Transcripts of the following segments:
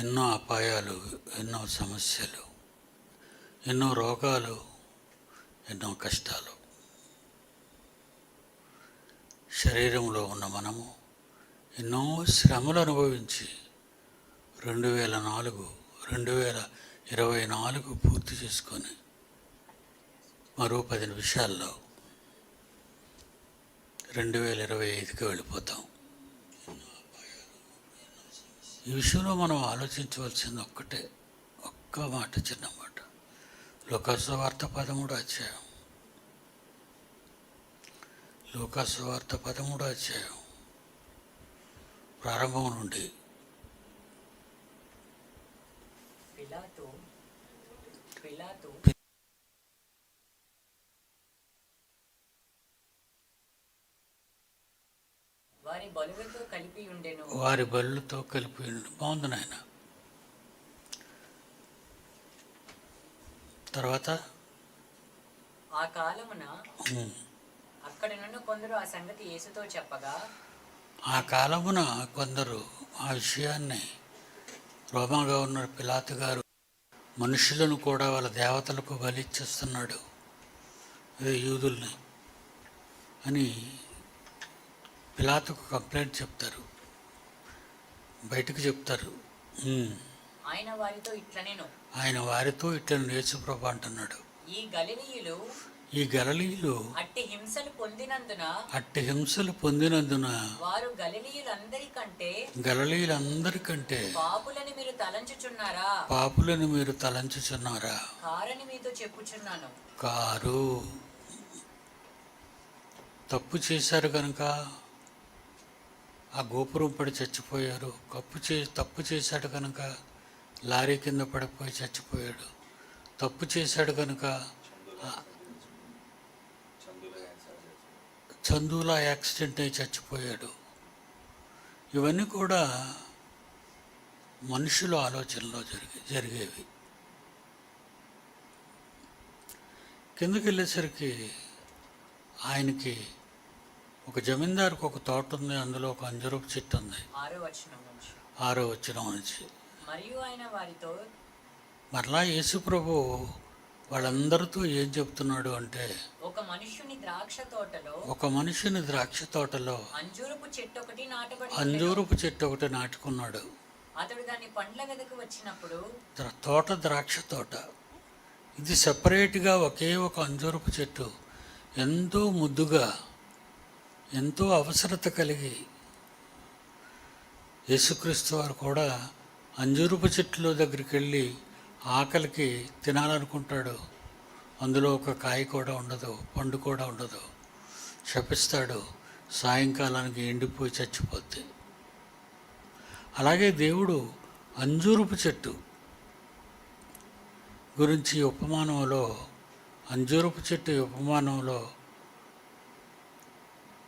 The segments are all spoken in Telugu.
ఎన్నో అపాయాలు ఎన్నో సమస్యలు ఎన్నో రోగాలు ఎన్నో కష్టాలు. శరీరంలో ఉన్న మనము ఎన్నో శ్రమలు అనుభవించి రెండు వేల నాలుగు రెండు వేల ఇరవై నాలుగు పూర్తి చేసుకొని మరో పది నిమిషాల్లో రెండు వేల ఇరవై ఐదుకి వెళ్ళిపోతాం. ఈ విషయంలో మనం ఆలోచించవలసింది ఒక్కటే ఒక్క మాట చిన్న మాట. లోకాసువార్త పదమూడు అధ్యాయం. లోకాసువార్త పదమూడు అధ్యాయం. ప్రారంభం నుండి. వారి బలులతో కలిపి వారి బళ్ళుతో కలిపి ఉండి- బాగుంది నాయన. తర్వాత? ఆ కాలమున అక్కడ నుండి కొందరు ఆ సంగతి యేసుతో చెప్పగా ఆ కాలమున కొందరు ఆ విషయాన్ని రోమా గవర్నర్ పిలాతు గారు మనుషులను కూడా వాళ్ళ దేవతలకు బలిచ్చేస్తున్నాడు యూదుల్ని అని పిలాతుకు కంప్లైంట్ చెప్తారు. బయటకు చెప్తారు. ఆయన వారితో ఇట్లనేను. ఆయన వారితో ఇట్లా యేసుప్రభు అంటున్నాడు. ఈ గలిలీయులు ఈ గలలీలు అట్టి హింసలు పొందినందున అట్టి హింసలు పొందినందున వారు గలిలీయులందరికంటే గలలీలందరికంటే పాపులని మీరు తలంచుచున్నారా? పాపులను మీరు తలంచుచున్నారా? కారని మీతో చెప్పుచున్నాను. కారు. తప్పు చేశారు కనుక ఆ గోపురం పడి చచ్చిపోయారు. కప్పు చే తప్పు చేశాడు కనుక లారీ కింద పడిపోయి చచ్చిపోయాడు. తప్పు చేశాడు కనుక ఆ చందులా యాక్సిడెంట్ అయి చచ్చిపోయాడు. ఇవన్నీ కూడా మనుషుల ఆలోచనలో జరిగే జరిగేవి. కిందకి వెళ్ళేసరికి ఆయనకి ఒక జమీందారుకు ఒక తోట ఉంది అందులో ఒక అంజరపు చెట్టు ఉంది. ఆరో వచ్చిన నుంచి. మరియు ఆయన వారితో మరలా యేసు ప్రభు వాళ్ళందరితో ఏం చెప్తున్నాడు అంటే ఒక మనుష్యుని ద్రాక్ష తోటలో ఒక మనిషిని ద్రాక్ష తోటలో అంజూరపు చెట్టు ఒకటి నాటబడి ఉండెను. అంజూరపు చెట్టు ఒకటి నాటుకున్నాడు. అతడు దాన్ని పండ్ల వెదకు వచ్చినప్పుడు తోట ద్రాక్ష తోట. ఇది సపరేట్గా ఒకే ఒక అంజూరపు చెట్టు. ఎంతో ముద్దుగా ఎంతో అవసరత కలిగి యేసుక్రీస్తు వారు కూడా అంజూరుపు చెట్ల దగ్గరికి వెళ్ళి ఆకలికి తినాలనుకుంటాడు. అందులో ఒక కాయ కూడా ఉండదు పండు కూడా ఉండదు. శపిస్తాడు సాయంకాలానికి ఎండిపోయి చచ్చిపోద్ది. అలాగే దేవుడు అంజూరుపు చెట్టు గురించి ఉపమానంలో అంజూరపు చెట్టు ఈ ఉపమానంలో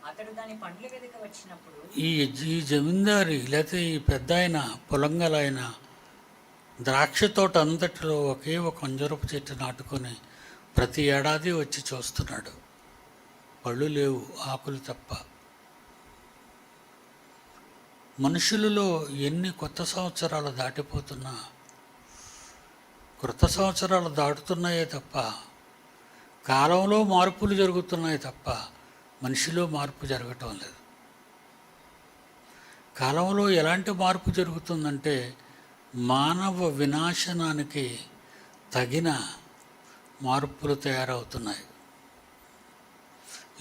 అతడు దాని పండ్ల వెదక వచ్చినప్పుడు ఈ ఈ జమీందారి లేకపోతే ఈ పెద్ద ఆయన పొలంగల ఆయన ద్రాక్ష తోట అంతటిలో ఒకే ఒక అంజరపు చెట్టు నాటుకొని ప్రతి ఏడాది వచ్చి చూస్తున్నాడు. పళ్ళు లేవు ఆకులు తప్ప. మనుషులలో ఎన్ని కొత్త సంవత్సరాలు దాటిపోతున్నా కృత సంవత్సరాలు దాటుతున్నాయే తప్ప కాలంలో మార్పులు జరుగుతున్నాయి తప్ప మనిషిలో మార్పు జరగటం లేదు. కాలంలో ఎలాంటి మార్పు జరుగుతుందంటే మానవ వినాశనానికి తగిన మార్పులు తయారవుతున్నాయి.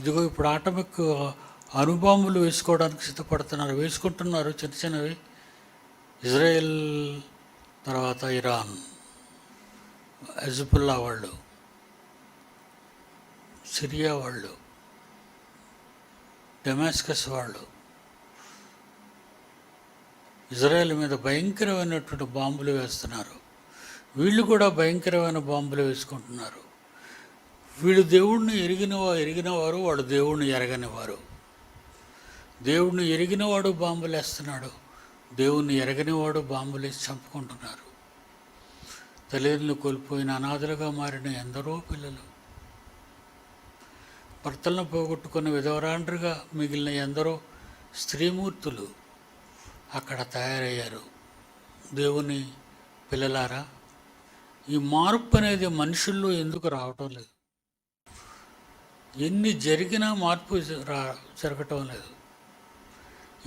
ఇదిగో ఇప్పుడు ఆటమిక్ అణుబాంబులు వేసుకోవడానికి సిద్ధపడుతున్నారు. వేసుకుంటున్నారు చిన్న చిన్నవి. ఇజ్రాయెల్ తర్వాత ఇరాన్ హెజ్బుల్లా వాళ్ళు సిరియా వాళ్ళు. డెమాస్కస్ వాళ్ళు ఇజ్రాయెల్ మీద భయంకరమైనటువంటి బాంబులు వేస్తున్నారు. వీళ్ళు కూడా భయంకరమైన బాంబులు వేసుకుంటున్నారు. వీళ్ళు దేవుణ్ణి ఎరిగిన ఎరిగినవారు వాడు దేవుణ్ణి ఎరగనివారు. దేవుణ్ణి ఎరిగినవాడు బాంబులు వేస్తున్నాడు. దేవుణ్ణి ఎరగనివాడు బాంబులు వేసి చంపుకుంటున్నారు. తల్లిదండ్రులు కోల్పోయిన అనాథలుగా మారిన ఎందరో పిల్లలు భర్తలను పోగొట్టుకున్న విధవరాండ్రుగా మిగిలిన ఎందరో స్త్రీమూర్తులు అక్కడ తయారయ్యారు. దేవుని పిల్లలారా ఈ మార్పు అనేది మనుషుల్లో ఎందుకు రావటం లేదు? ఎన్ని జరిగినా మార్పు రా జరగటం లేదు.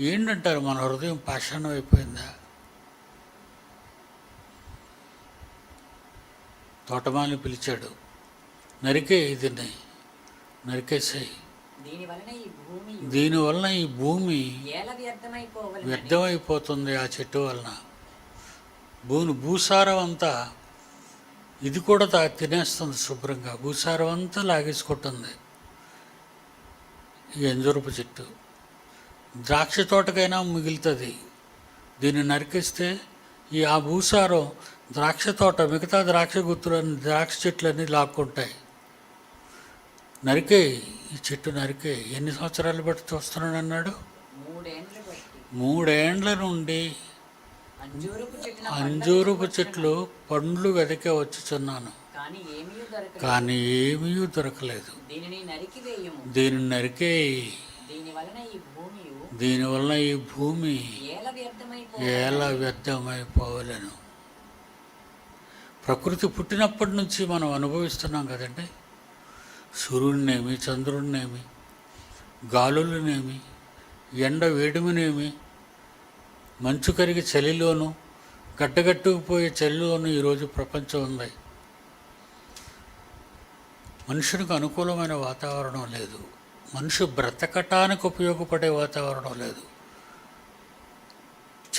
ఏంటంటారు? మన హృదయం పాషాణం అయిపోయిందా? తోటమాలిని పిలిచాడు నరికే ఇది నరికేసాయి దీని వలన ఈ భూమి దీనివల్ల ఈ భూమి ఏల వ్యర్థమైపోవలెనని. వ్యర్థమైపోతుంది ఆ చెట్టు వలన. భూమి భూసారం అంతా ఇది కూడా తా తినేస్తుంది శుభ్రంగా. భూసారం అంతా లాగేసుకుంటుంది. ఈ ఎంజూరపు చెట్టు. ద్రాక్ష తోటకైనా మిగులుతుంది. దీన్ని నరికిస్తే ఈ ఆ భూసారం ద్రాక్ష తోట మిగతా ద్రాక్ష గుత్తులన్నీ ద్రాక్ష చెట్లన్నీ లాక్కుంటాయి. నరికే ఈ చెట్టు నరికే ఎన్ని సంవత్సరాలు బట్టి చూస్తున్నాడు అన్నాడు? మూడేండ్లు నుండి అంజూరపు చెట్లు పండ్లు వెదకే వచ్చుచున్నాను. కానీ ఏమీ దొరకలేదు. కానీ ఏమీ దొరకలేదు. దీనిని నరికివేయము దీన్ని నరికే దీని వలన ఈ భూమి దీనివల్ల ఈ భూమి ఏల వ్యర్థమైపో ఎలా వ్యర్థమైపోవలను. ప్రకృతి పుట్టినప్పటి నుంచి మనం అనుభవిస్తున్నాం కదండి. సూర్యుడినేమి చంద్రుడినేమి గాలులనేమి ఎండ వేడిమినేమి మంచు కరిగి చలిలోను గడ్డగట్టుకుపోయే చలిలోను ఈరోజు ప్రపంచం ఉంది. మనుషునికి అనుకూలమైన వాతావరణం లేదు. మనిషి బ్రతకటానికి ఉపయోగపడే వాతావరణం లేదు.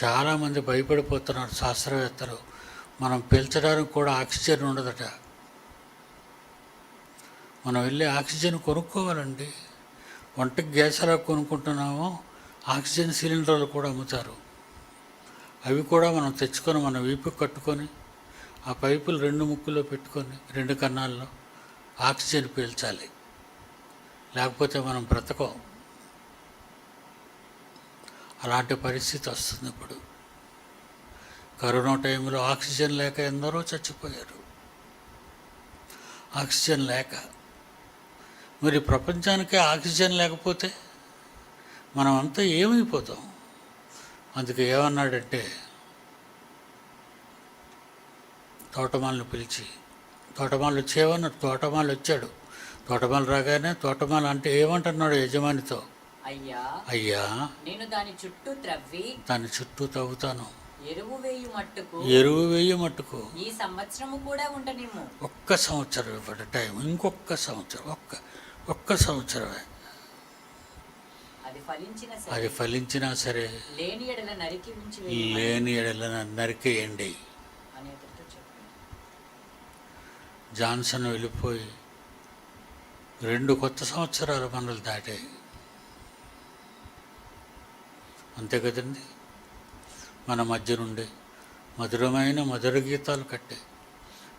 చాలామంది భయపడిపోతున్నారు శాస్త్రవేత్తలు. మనం పీల్చడానికి కూడా ఆక్సిజన్ ఉండదట. మనం వెళ్ళి ఆక్సిజన్ కొనుక్కోవాలండి. వంటకి గ్యాస్ ఎలా కొనుక్కుంటున్నామో ఆక్సిజన్ సిలిండర్లు కూడా అమ్ముతారు. అవి కూడా మనం తెచ్చుకొని మన వీపు కట్టుకొని ఆ పైపులు రెండు ముక్కులో పెట్టుకొని రెండు కన్నాల్లో ఆక్సిజన్ పీల్చాలి. లేకపోతే మనం బ్రతకం. అలాంటి పరిస్థితి వస్తుంది ఇప్పుడు. కరోనా టైంలో ఆక్సిజన్ లేక ఎందరో చచ్చిపోయారు. ఆక్సిజన్ లేక మరి ప్రపంచానికే ఆక్సిజన్ లేకపోతే మనం అంతా ఏమైపోతాం? అందుకే ఏమన్నాడంటే తోటమాలను పిలిచి తోటమాలు వచ్చేవన్నాడు తోటమాలు వచ్చాడు. తోటమాలు రాగానే తోటమాల అంటే ఏమంటున్నాడు యజమానితో? అయ్యా అయ్యా నేను దాని చుట్టూ త్రవ్వి దాని చుట్టూ తవ్వుతాను. ఎరువు వేయు మట్టుకు ఎరువు వేయి మట్టుకు. ఈ సంవత్సరము కూడా ఉండనిమ్ము. ఒక్క సంవత్సరం ఇవ్వడు టైం ఇంకొక సంవత్సరం ఒక్క ఒక్క సంవత్సరమే. అది ఫలించిన సరే. లేని ఎడల నరికేయండి జాన్సన్ వెళ్ళిపోయి రెండు కొత్త సంవత్సరాలు మనలు దాటాయి అంతే కదండి? మన మధ్య నుండి మధురమైన మధుర గీతాలు కట్టే.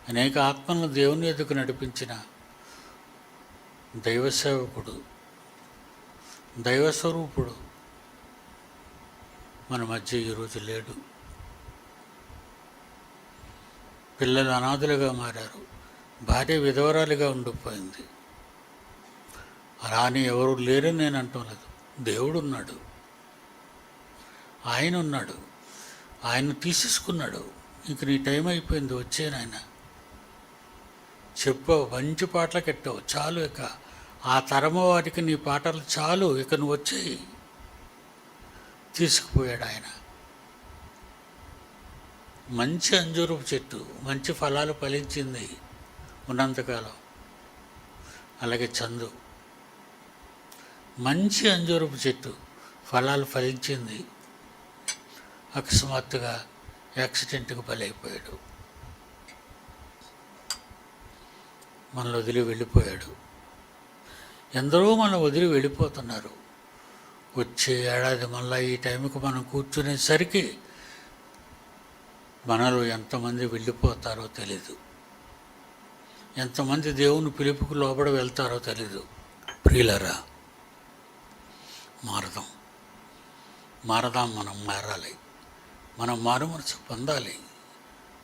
అనేక ఆత్మలను దేవుని ఎదుగు నడిపించిన దైవసేవకుడు. దైవస్వరూపుడు. మన మధ్య ఈరోజు లేడు. పిల్లలు అనాథులుగా మారారు. భార్య విధవరాలుగా ఉండిపోయింది. అలా అని ఎవరు లేరని నేను అంటలేదు. దేవుడు ఉన్నాడు ఆయన ఉన్నాడు ఆయన తీసేసుకున్నాడు. ఇంక నీ టైం అయిపోయింది వచ్చేను ఆయన చెప్పావు మంచి పాటలు కట్టావు. చాలు ఇక. ఆ తరమ వారికి నీ పాటలు చాలు ఇక నువ్వు వచ్చి తీసుకుపోయాడు ఆయన. మంచి అంజూరపు చెట్టు మంచి ఫలాలు ఫలించింది ఉన్నంతకాలం. అలాగే చందు. మంచి అంజూరపు చెట్టు ఫలాలు ఫలించింది అకస్మాత్తుగా యాక్సిడెంట్కి బలైపోయాడు. మనల్ని వదిలి వెళ్ళిపోయాడు. ఎందరో మనం వదిలి వెళ్ళిపోతున్నారు. వచ్చే ఏడాది మళ్ళీ ఈ టైంకి మనం కూర్చునేసరికి మనలో ఎంతమంది వెళ్ళిపోతారో తెలీదు. ఎంతమంది దేవుని పిలుపుకు లోబడి వెళ్తారో తెలీదు. ప్రియులరా మారదాం. మారదాం మనం మారాలి. మనం మారు మనసు పొందాలి.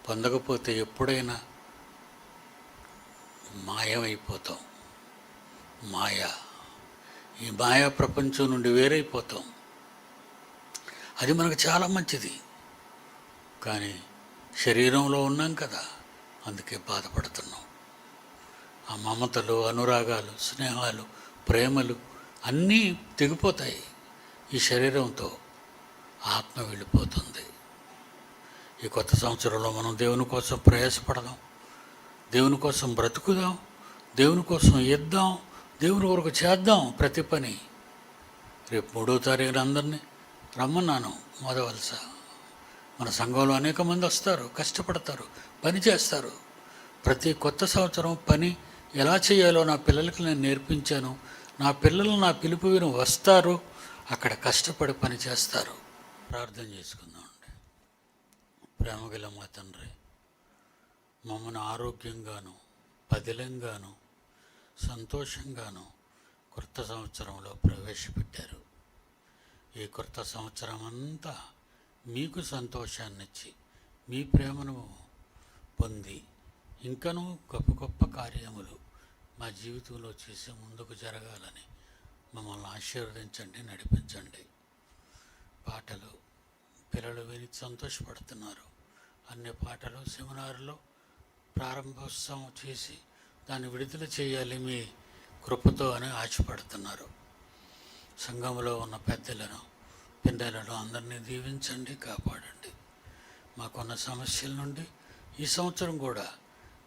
పొందకపోతే ఎప్పుడైనా మాయమైపోతాం. మాయ. ఈ మాయా ప్రపంచం నుండి వేరైపోతాం. అది మనకు చాలా మంచిది. కానీ శరీరంలో ఉన్నాం కదా అందుకే బాధపడుతున్నాం. ఆ మమతలు అనురాగాలు స్నేహాలు ప్రేమలు అన్నీ తెగిపోతాయి ఈ శరీరంతో. ఆత్మ వెళ్ళిపోతుంది. ఈ కొత్త సంవత్సరంలో మనం దేవుని కోసం ప్రయాసపడదాం. దేవుని కోసం బ్రతుకుదాం. దేవుని కోసం ఇద్దాం దేవుని కొరకు చేద్దాం ప్రతి పని. రేపు మూడో తారీఖున అందరినీ రమ్మన్నాను మొదవలస మన సంఘంలో అనేక మంది వస్తారు కష్టపడతారు పని చేస్తారు. ప్రతి కొత్త సంవత్సరం పని ఎలా చేయాలో నా పిల్లలకి నేను నేర్పించాను. నా పిల్లలు నా పిలుపు విని వస్తారు అక్కడ కష్టపడి పని చేస్తారు. ప్రార్థన చేసుకుందాం అండి. ప్రేమగల మా తండ్రి మమ్మల్ని ఆరోగ్యంగాను పదిలంగాను సంతోషంగాను కొత్త సంవత్సరంలో ప్రవేశపెట్టారు. ఈ కొత్త సంవత్సరం అంతా మీకు సంతోషాన్నిచ్చి మీ ప్రేమను పొంది ఇంకనూ గొప్ప గొప్ప కార్యములు మా జీవితంలో చేసి ముందుకు జరగాలని మమ్మల్ని ఆశీర్వదించండి నడిపించండి. పాటలు పిల్లలు విని సంతోషపడుతున్నారు. అన్ని పాటలు సెమినార్లో ప్రారంభోత్సవం చేసి దాన్ని విడుదల చేయాలి మీ కృపతో అని ఆశపడుతున్నారు. సంఘంలో ఉన్న పెద్దలను పిల్లలను అందరినీ దీవించండి కాపాడండి. మాకున్న సమస్యల నుండి ఈ సంవత్సరం కూడా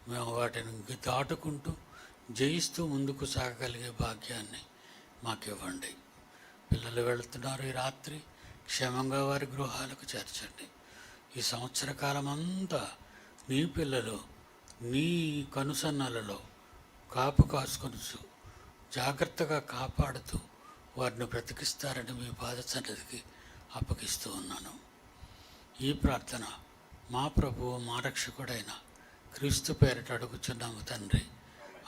మేము వాటిని దాటుకుంటూ జయిస్తూ ముందుకు సాగగలిగే భాగ్యాన్ని మాకు ఇవ్వండి పిల్లలు వెళుతున్నారు ఈ రాత్రి క్షేమంగా వారి గృహాలకు చేర్చండి. ఈ సంవత్సర కాలం అంతా నీ పిల్లలు నీ కనుసన్నలలో కాపు కాసుకొనుచు జాగ్రత్తగా కాపాడుతూ వారిని బ్రతికిస్తారని మీ బాధ సన్నిధికి అప్పగిస్తూ ఉన్నాను. ఈ ప్రార్థన మా ప్రభువు మా రక్షకుడైన క్రీస్తు పేరిట అడుగుచున్నాము తండ్రి.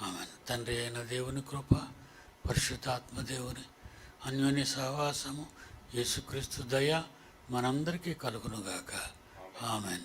ఆమె తండ్రి అయిన దేవుని కృప పరిశుద్ధాత్మ దేవుని అన్యోన్య సహవాసము యేసుక్రీస్తు దయ మనందరికీ కలుగునుగాక. ఆమెన్.